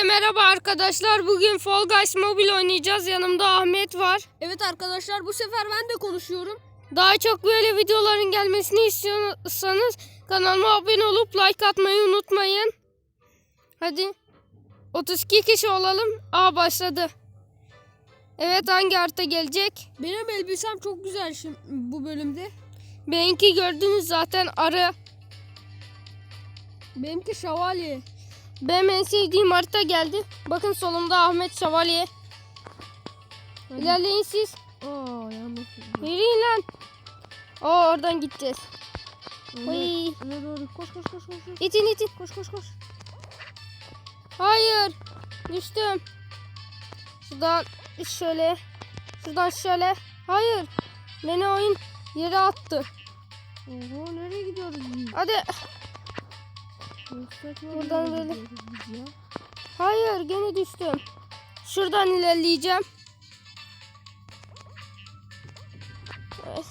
Herkese merhaba arkadaşlar. Bugün Fall Guys Mobile oynayacağız. Yanımda Ahmet var. Evet arkadaşlar bu sefer ben de konuşuyorum. Daha çok böyle videoların gelmesini istiyorsanız kanalıma abone olup like atmayı unutmayın. Hadi. 32 kişi olalım. Aa başladı. Evet hangi harita gelecek? Benim elbisem çok güzel şimdi bu bölümde. Benimki gördünüz zaten arı. Benimki şövalye. Benim en sevdiğim harita geldi. Bakın solumda Ahmet Şövalye. İlerleyin siz. Aa yanlış. Yürüyün lan. Oo oradan gideceğiz. Oy. koş koş koş koş. İtin itin. Koş koş koş. Hayır. Düştüm. Şuradan şöyle. Şuradan şöyle. Hayır. Beni oyun yere attı. Oho nereye gidiyoruz? Hadi. Buradan böyle. Hayır gene düştüm. Şuradan ilerleyeceğim. Evet.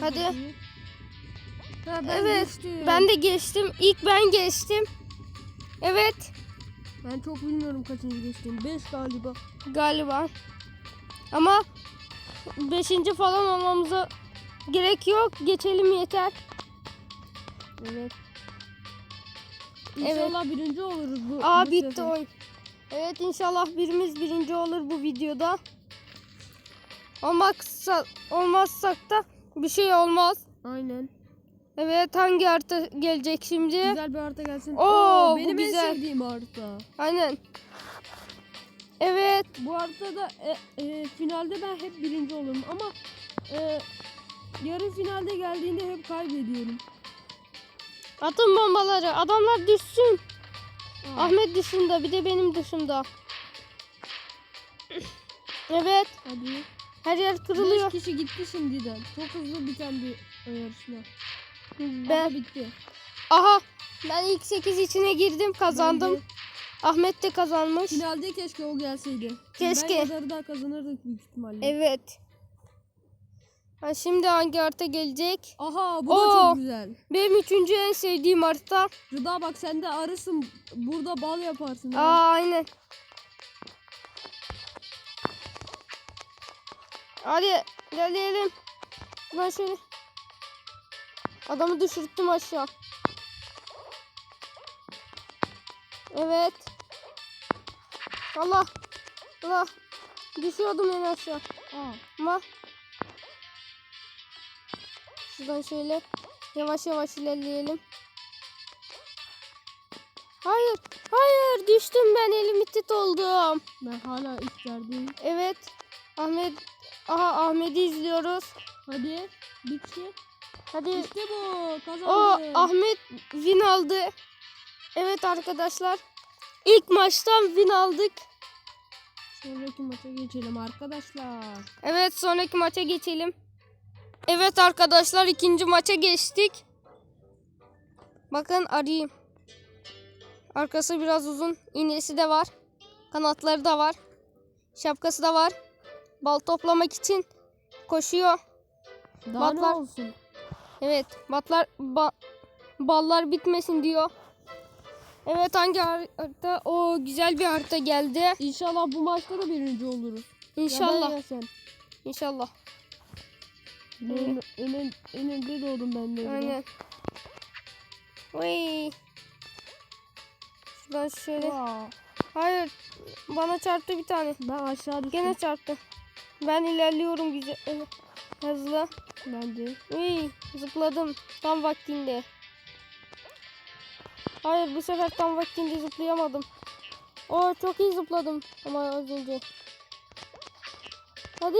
Hadi. Ha, ben evet. geçtim. Ben de geçtim. İlk ben geçtim. Evet. Ben çok bilmiyorum kaçıncı geçtim. 5 galiba. Galiba. Ama beşinci falan olmamıza gerek yok. Geçelim yeter. Evet. İnşallah birinci oluruz bu. Aa bu bitti sefer. oyun. Evet inşallah birimiz birinci olur bu videoda. Olmazsa, olmazsak da bir şey olmaz. Aynen. Evet hangi harita gelecek şimdi? Güzel bir harita gelsin. Oo, bu benim güzel. en sevdiğim harita. Aynen. Evet. Bu haritada e, e, finalde ben hep birinci olurum ama e, yarı finalde geldiğinde hep kaybediyorum. Atın bombaları. Adamlar düşsün. Aa, Ahmet dışında bir de benim dışında. Evet. hadi. Her yer 5 kırılıyor. kişi gitti şimdiden. Çok hızlı biten bir e, yarışma. Ben Ben bitti. aha ben ilk 8 içine girdim kazandım. De Ahmet de kazanmış. Finalde keşke o gelseydi. Keşke. Ben daha kazanırdık büyük ihtimalle. Evet. Ha, şimdi hangi harita gelecek? Aha bu da Oo. çok güzel. Benim üçüncü en sevdiğim harita. Rıda bak sen de arısın. Burada bal yaparsın. ha. Aa aynen. Hadi ilerleyelim. Ben şöyle. Adamı düşürttüm aşağı. Evet. Allah. Allah. Düşüyordum en aşağı. Aa, Ama şuradan şöyle yavaş yavaş ilerleyelim. Hayır, hayır düştüm ben elim tit oldum. ben hala içerideyim. Evet, Ahmet, aha Ahmet'i izliyoruz. Hadi bir kişi. Hadi. İşte bu kazandı. O Ahmet win aldı. Evet arkadaşlar. İlk maçtan win aldık. Sonraki maça geçelim arkadaşlar. Evet sonraki maça geçelim. Evet arkadaşlar ikinci maça geçtik. Bakın arayayım. Arkası biraz uzun. İğnesi de var. Kanatları da var. Şapkası da var. Bal toplamak için koşuyor. Daha ne Batlar- olsun? Evet batlar ba- ballar bitmesin diyor. Evet hangi harita? O güzel bir harita geldi. İnşallah bu maçta da birinci oluruz. İnşallah. ya. İnşallah. En, en, en önde doğdum ben de. Aynen. Vay. Şuradan şöyle. Aa, Hayır. Bana çarptı bir tane. ben aşağı düştüm. Gene çarptı. Ben ilerliyorum güzel. evet, Hızlı. Ben de. Uy, zıpladım. Tam vaktinde. Hayır bu sefer tam vaktinde zıplayamadım. Oo çok iyi zıpladım ama az önce. Hadi.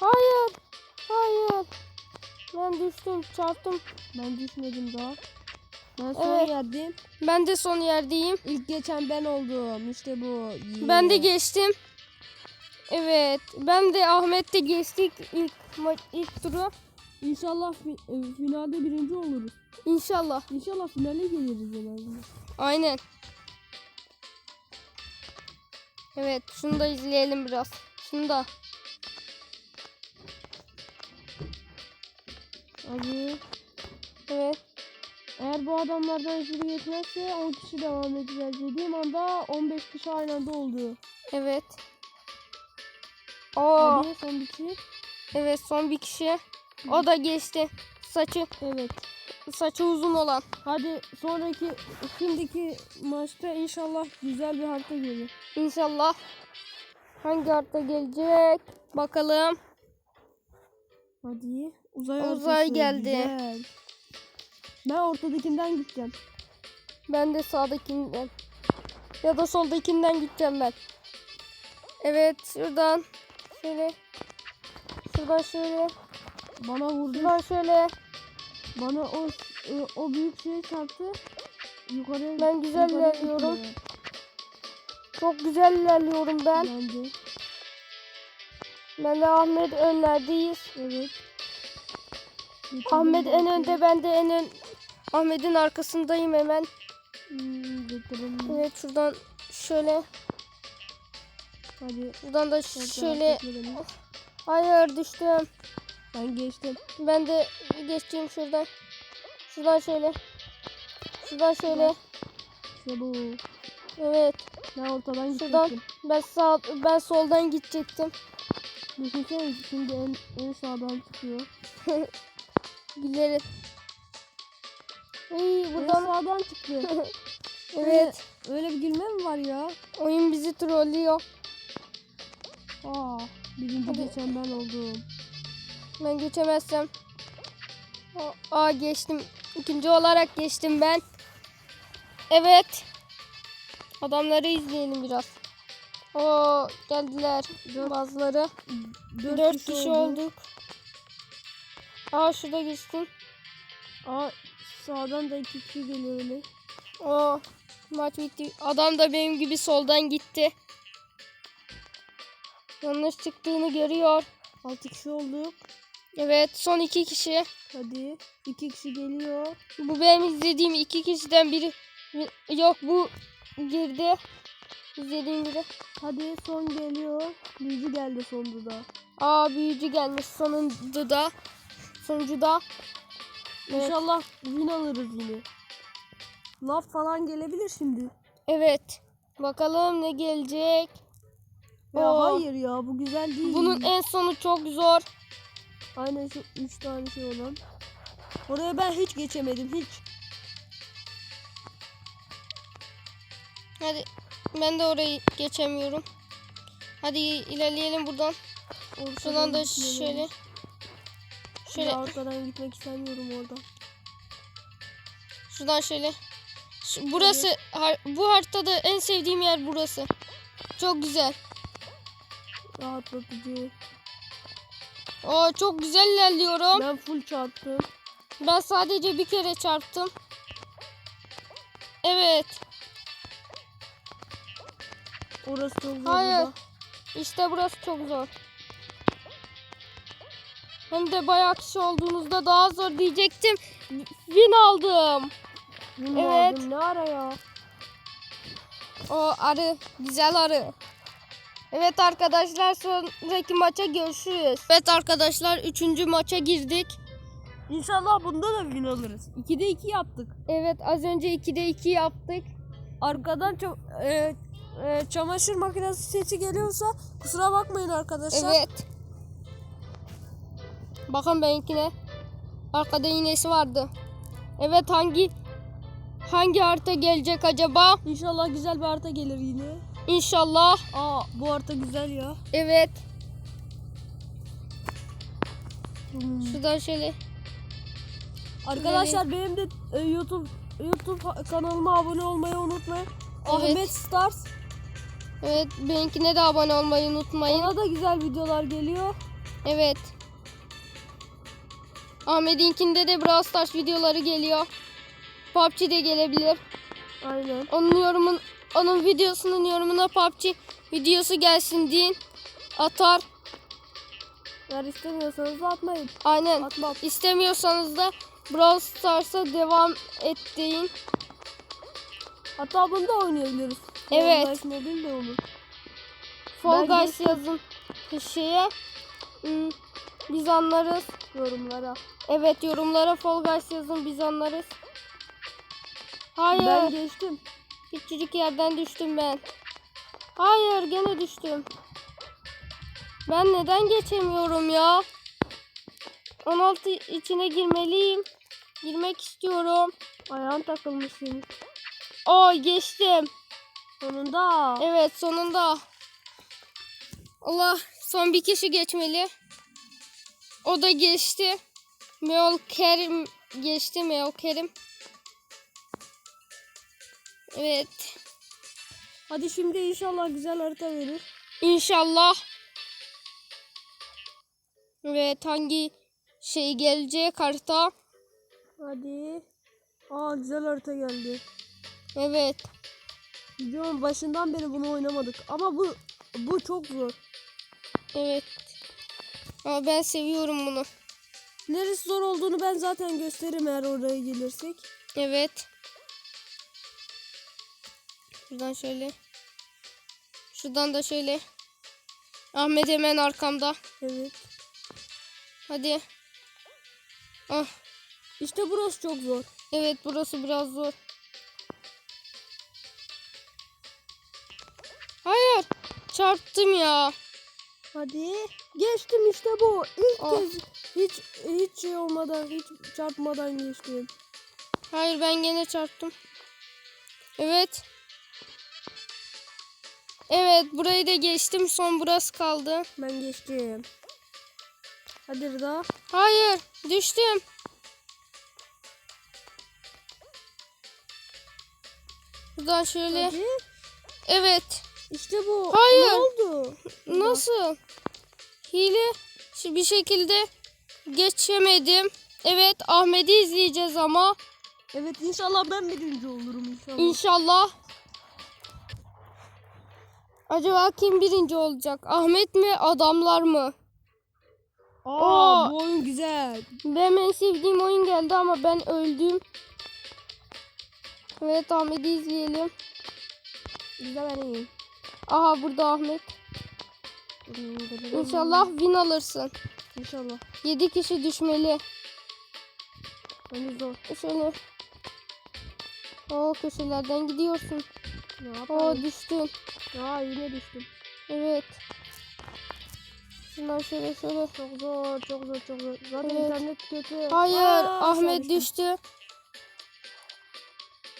Hayır. Hayır. Ben düştüm, çarptım. Ben düşmedim daha. Ben son Evet. yerdeyim. Ben de son yerdeyim. İlk geçen ben oldum. İşte bu. Ben de Yeah. geçtim. Evet. Ben de Ahmet de geçtik ilk ma- ilk turu. İnşallah fi- e, finalde birinci oluruz. İnşallah. İnşallah finale geliriz en azından. Aynen. Evet, şunu da izleyelim biraz. Şunu da. Hadi. Evet. Eğer bu adamlardan hiçbiri geçmezse 10 kişi devam edeceğiz. Dediğim anda 15 kişi aynı anda oldu. Evet. Oo, Hadi son bir kişi. evet son bir kişi. O da geçti. Saçı Evet. saçı uzun olan. Hadi sonraki şimdiki maçta inşallah güzel bir harita gelir. İnşallah. Hangi harita gelecek? Bakalım. Hadi. Uzay, Uzay geldi. Güzel. Ben ortadakinden gideceğim. Ben de sağdakinden. Ya da soldakinden gideceğim ben. Evet şuradan şöyle. Şuradan şöyle. Bana vurdu. Şuradan şöyle. Bana o o- o büyük şey çarptı. Yukarı Ben güzel yukarı ilerliyorum. Çok güzel ilerliyorum ben. Ben de. Ben de Ahmet önlerdeyiz. Evet. Ahmet en önde ben de en ön. Ahmet'in arkasındayım hemen. Hmm. Evet şuradan şöyle. Hadi. Şuradan da şöyle. Hayır düştüm. Ben geçtim. Ben de geçeyim şuradan. Şuradan şöyle. Şuradan şöyle. İşte bu. Evet. Ben ortadan Şuradan. Ben sağ ben soldan gidecektim. Düşünsene şimdi en, en sağdan çıkıyor. İyi En buradan. sağdan çıktı. Evet. Öyle bir gülme mi var ya? Oyun bizi trollüyor. Aa, birinci Hadi. geçen ben oldum. Ben geçemezsem. Aa geçtim. İkinci olarak geçtim ben. Evet. Adamları izleyelim biraz. Oo geldiler bazıları. Dört, Dört kişi, oldu. olduk. Aa şurada geçtim. Aa, sağdan da iki kişi geliyor öyle. Oo maç bitti. Adam da benim gibi soldan gitti. Yanlış çıktığını görüyor. Altı kişi olduk. Evet son iki kişi. Hadi. iki kişi geliyor. Bu benim izlediğim iki kişiden biri. Yok bu girdi. İzlediğim biri. Hadi son geliyor. Büyücü geldi sonunda da. Aa büyücü gelmiş sonunda da. Sonuncuda. Evet. İnşallah win alırız yine. Laf falan gelebilir şimdi. Evet. Bakalım ne gelecek. Ya Oo. hayır ya bu güzel değil. Bunun en sonu çok zor. Aynen şu üç tane şey olan. Oraya ben hiç geçemedim hiç. Hadi ben de orayı geçemiyorum. Hadi ilerleyelim buradan. Şuradan da şöyle. Şöyle. Ortadan gitmek istemiyorum oradan. şuradan şöyle. Şu- burası har- bu haritada en sevdiğim yer burası. Çok güzel. Rahatlatıcı. Oo çok güzel ilerliyorum. Ben full çarptım. Ben sadece bir kere çarptım. Evet. Orası çok zor. Hayır. burada. İşte burası çok zor. Hem de bayağı kişi olduğunuzda daha zor diyecektim. Win aldım. Win Evet. aldım, Ne ara ya? O arı. Güzel arı. Evet arkadaşlar sonraki maça görüşürüz. Evet arkadaşlar üçüncü maça girdik. İnşallah bunda da win alırız. 2'de 2 yaptık. Evet az önce 2'de 2 yaptık. Arkadan çok e, e, çamaşır makinesi sesi geliyorsa kusura bakmayın arkadaşlar. Evet. Bakın benimkine. Arkada iğnesi vardı. Evet hangi hangi harita gelecek acaba? İnşallah güzel bir harita gelir yine. İnşallah. Aa bu harita güzel ya. Evet. Hmm. Şuradan şöyle. Arkadaşlar benim de e, YouTube YouTube kanalıma abone olmayı unutmayın. Evet. Ahmet Stars. Evet benimkine de abone olmayı unutmayın. Ona da güzel videolar geliyor. Evet. Ahmet'inkinde de Brawl Stars videoları geliyor. PUBG de gelebilir. Aynen. Onun yorumun onun videosunun yorumuna PUBG videosu gelsin deyin. Atar. Eğer istemiyorsanız da atmayın. Aynen. Atmam. İstemiyorsanız da Brawl Stars'a devam et deyin. Hatta bunu da oynayabiliriz. Evet. Fall Guys Mobile de olur. Fall Ben Guys yazın şeye. Hmm, biz anlarız. Yorumlara. Evet yorumlara Fall Guys yazın biz anlarız. Hayır. Ben geçtim. Küçücük yerden düştüm ben. Hayır gene düştüm. Ben neden geçemiyorum ya? 16 içine girmeliyim. Girmek istiyorum. Ayağın takılmış. Aa geçtim. Sonunda. Evet sonunda. Allah son bir kişi geçmeli. O da geçti. Meol Kerim geçti Meol Kerim. Evet. Hadi şimdi inşallah güzel harita verir. İnşallah. Evet hangi şey gelecek harita? Hadi. Aa güzel harita geldi. Evet. Videonun başından beri bunu oynamadık. Ama bu bu çok zor. Evet. Ama ben seviyorum bunu. Neresi zor olduğunu ben zaten gösteririm eğer oraya gelirsek. Evet. Şuradan şöyle. Şuradan da şöyle. Ahmet hemen arkamda. Evet. Hadi. Ah, İşte burası çok zor. evet burası biraz zor. Hayır. Çarptım ya. Hadi. Geçtim işte bu. İlk Oh. kez hiç hiç şey olmadan, hiç çarpmadan geçtim. Hayır ben gene çarptım. Evet. Evet burayı da geçtim. Son burası kaldı. Ben geçtim. Hadi Rıda. Hayır düştüm. Buradan şöyle. Hadi. Evet. İşte bu. Hayır. Ne oldu? Nasıl? Hile bir şekilde geçemedim. Evet Ahmet'i izleyeceğiz ama Evet inşallah ben birinci olurum inşallah. inşallah. Acaba kim birinci olacak? Ahmet mi adamlar mı? Aa, Oo. bu oyun güzel. Benim en sevdiğim oyun geldi ama ben öldüm. Evet Ahmet'i izleyelim. Güzel ben iyiyim. Aha burada Ahmet. İnşallah win alırsın. İnşallah. 7 kişi düşmeli. Hani zor. Şöyle. O köşelerden gidiyorsun. Ne O düştün. Aa yine düştüm. Evet. Şundan şöyle şöyle. Çok zor, çok zor, çok zor. Zaten Evet. internet kötü. Hayır Aa, Ahmet düştü.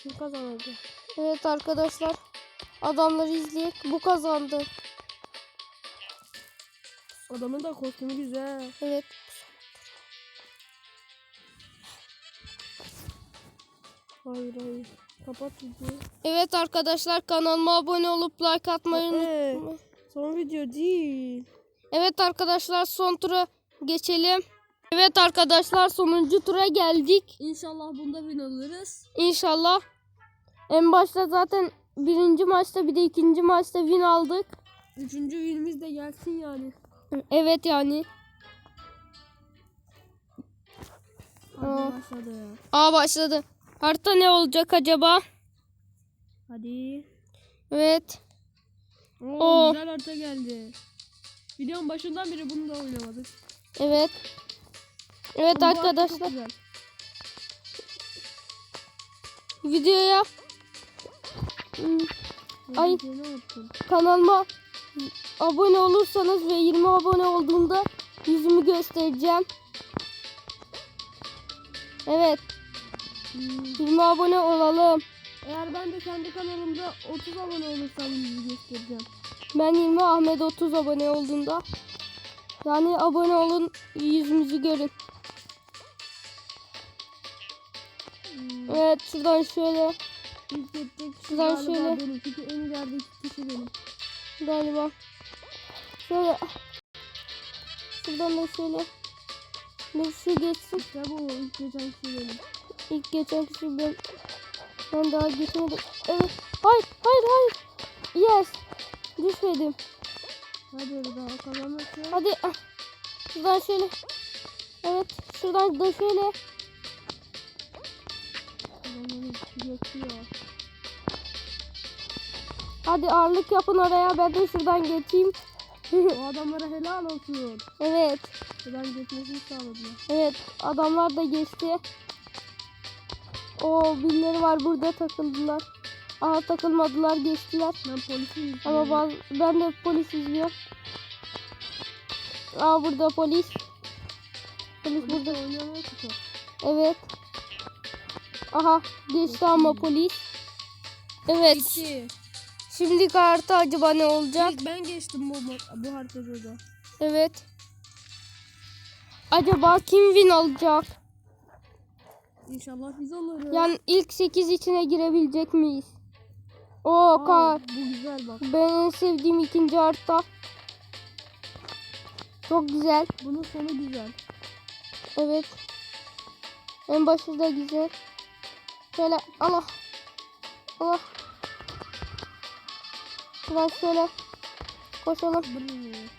Kim kazanacak? Evet arkadaşlar. Adamları izleyek. Bu kazandı. Adamın da kostümü güzel. Evet. Hayır hayır. Kapat videoyu. Evet arkadaşlar kanalıma abone olup like atmayı Ee, unutmayın. son video değil. Evet arkadaşlar son tura geçelim. Evet arkadaşlar sonuncu tura geldik. İnşallah bunda win alırız. İnşallah. En başta zaten birinci maçta bir de ikinci maçta win aldık. Üçüncü winimiz de gelsin yani. Evet yani. Hadi Aa. başladı. Aa başladı. Harita ne olacak acaba? Hadi. Evet. Oo, Oo. güzel harita geldi. Videonun başından beri bunu da oynamadık. Evet. Evet Bu harita çok arkadaşlar güzel. videoya Ay. Kanalıma abone olursanız ve 20 abone olduğumda yüzümü göstereceğim. Evet. Hmm, 20 abone olalım. Eğer ben de kendi kanalımda 30 abone olursam yüzü göstereceğim. Ben 20 Ahmet 30 abone olduğunda. Yani abone olun yüzümüzü görün. Hmm, Evet şuradan şöyle İlk edecek kişi Şuradan galiba şöyle. benim. Çünkü en ilerideki kişi benim. galiba. Şöyle. Şuradan da şöyle. Bir şu geçsin. İşte bu ilk geçen kişi benim. İlk geçen kişi ben. Ben daha geçmedim. Evet. Hayır hayır hayır. Yes. Düşmedim. Hadi daha kazanırsın. Hadi. ah. Şuradan şöyle. Evet. Şuradan da şöyle. Kazanmanın geçiyor. Hadi ağırlık yapın oraya. Ben de şuradan geçeyim. O adamlara helal olsun. evet. Buradan geçmesini sağladılar. Evet. Adamlar da geçti. O birileri var burada takıldılar. Aha takılmadılar geçtiler. Ben polisim. Ama bazı, ben de polis izliyorum. Aa burada polis. Polis burada burada. oynamıyor ki çok. Evet. Aha geçti ama polis. Evet. İki. Şimdi kartı acaba ne olacak? İlk ben geçtim bu, bu haritada da. Evet. Acaba kim win alacak? İnşallah biz alırız. Yani ilk 8 içine girebilecek miyiz? Aa, kar. bu güzel bak. Ben en sevdiğim ikinci harita. Çok güzel. Bunun sonu güzel. Evet. En başı da güzel. Şöyle Allah. Allah. Biraz şöyle koşalım.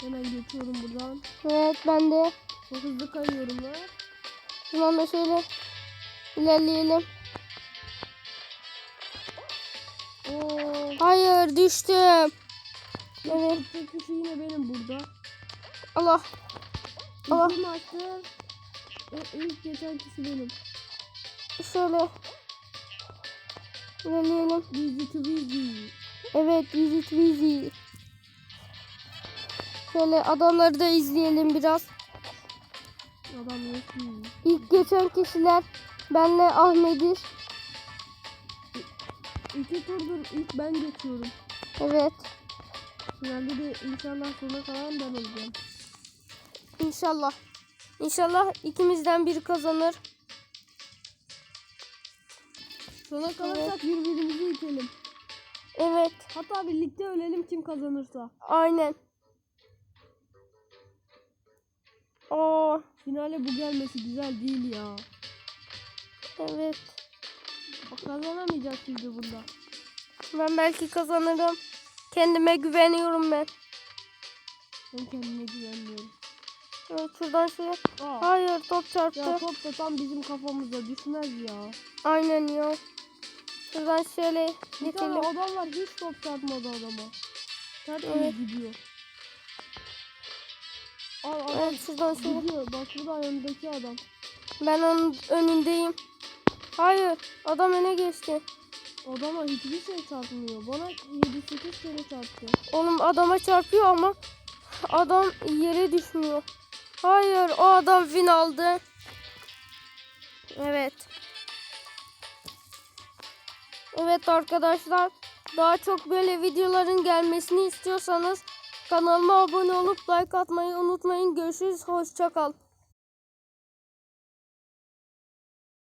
Hemen geçiyorum buradan. Evet ben de. Çok hızlı kayıyorum ben. Şuradan da şöyle ilerleyelim. Oo. Hayır düştüm. Evet. Tek kişi yine benim burada. Allah. Allah. Maçta e, ilk geçen kişi benim. Şöyle Bizi to bizi. Evet Visit Vizi. Şöyle adamları da izleyelim biraz. Adam yok. İlk geçen kişiler benle Ahmet'iz. İki turdur ilk ben geçiyorum. Evet. Finalde de inşallah sona kalan ben olacağım. İnşallah. İnşallah ikimizden biri kazanır. Sona kalırsak birbirimizi itelim. Evet. Hatta birlikte ölelim kim kazanırsa. Aynen. Oo, Finale bu gelmesi güzel değil ya. evet. Bak kazanamayacak şimdi bunda. Ben belki kazanırım. Kendime güveniyorum ben. Ben kendime güvenmiyorum. Evet, şuradan şöyle. Aa, Hayır top çarptı. ya top da tam bizim kafamıza düşmez ya. Aynen ya. Şuradan şöyle Bir tane geçelim. adam var hiç top çarpmadı adama. Tertemiz Evet. gidiyor. Al adam Evet şuradan şöyle. gidiyor. Bak burada yanındaki adam. Ben onun önündeyim. Hayır adam öne geçti. Adama hiçbir şey çarpmıyor. Bana 7-8 kere çarptı. Oğlum adama çarpıyor ama adam yere düşmüyor. Hayır o adam win aldı. Evet. Evet arkadaşlar daha çok böyle videoların gelmesini istiyorsanız kanalıma abone olup like atmayı unutmayın. Görüşürüz. Hoşçakal.